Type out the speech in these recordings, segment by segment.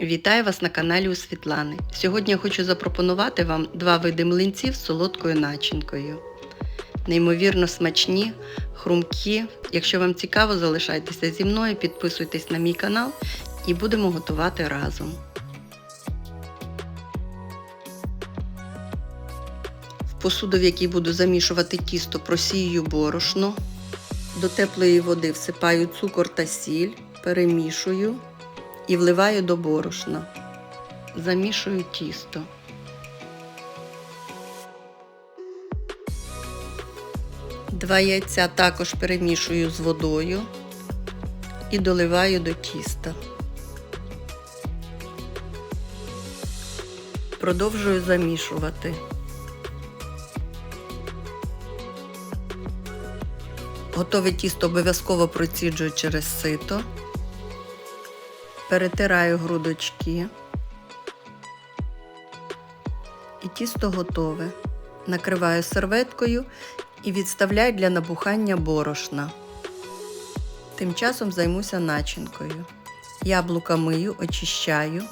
Вітаю вас на каналі у Світлани. Сьогодні я хочу запропонувати вам два види млинців з солодкою начинкою. Неймовірно смачні, хрумкі. Якщо вам цікаво, залишайтеся зі мною, підписуйтесь на мій канал і будемо готувати разом. В посуду, в якій буду замішувати тісто, просію борошно. До теплої води всипаю цукор та сіль, перемішую і вливаю до борошна. Замішую тісто. Два яйця також перемішую з водою і доливаю до тіста. Продовжую замішувати. Готове тісто обов'язково проціджую через сито. Перетираю грудочки. І тісто готове. Накриваю серветкою і відставляю для набухання борошна. Тим часом займуся начинкою. Яблука мию, очищаю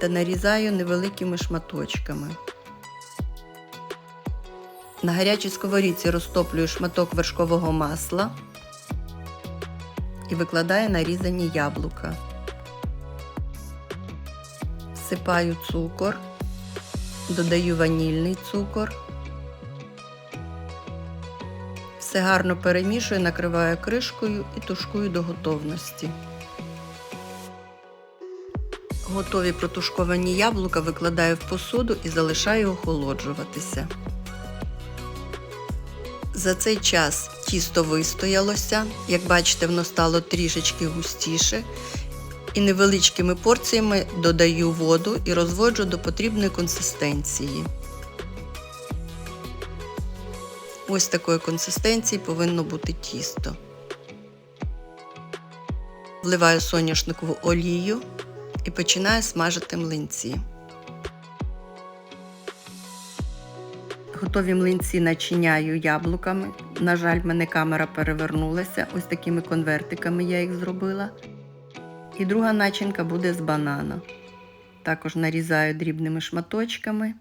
та нарізаю невеликими шматочками. На гарячій сковорідці розтоплюю шматок вершкового масла і викладаю нарізані яблука. Всипаю цукор, додаю ванільний цукор. Все гарно перемішую, накриваю кришкою і тушкую до готовності. Готові протушковані яблука викладаю в посуду і залишаю охолоджуватися. За цей час тісто вистоялося, як бачите, воно стало трішечки густіше. І невеличкими порціями додаю воду і розводжу до потрібної консистенції. Ось такої консистенції повинно бути тісто. Вливаю соняшникову олію і починаю смажити млинці. Готові млинці начиняю яблуками. На жаль, в мене камера перевернулася. Ось такими конвертиками я їх зробила. І друга начинка буде з банана. Також нарізаю дрібними шматочками.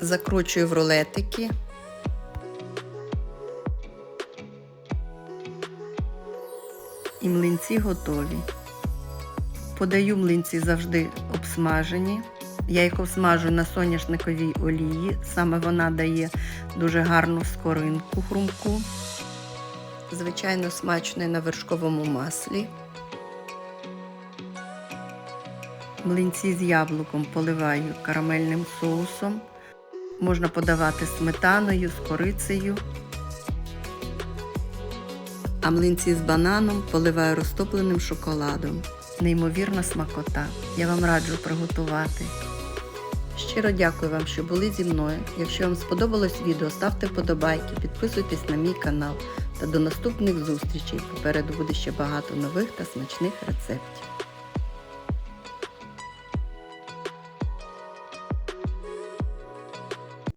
Закручую в рулетики. І млинці готові. Подаю млинці завжди обсмажені. Я їх обсмажу на соняшниковій олії. Саме вона дає дуже гарну скоринку хрумку. Звичайно, смачно і на вершковому маслі. Млинці з яблуком поливаю карамельним соусом. Можна подавати сметаною, з корицею. А млинці з бананом поливаю розтопленим шоколадом. Неймовірна смакота. Я вам раджу приготувати. Щиро дякую вам, що були зі мною. Якщо вам сподобалось відео, ставте вподобайки, підписуйтесь на мій канал та до наступних зустрічей. Попереду буде ще багато нових та смачних рецептів.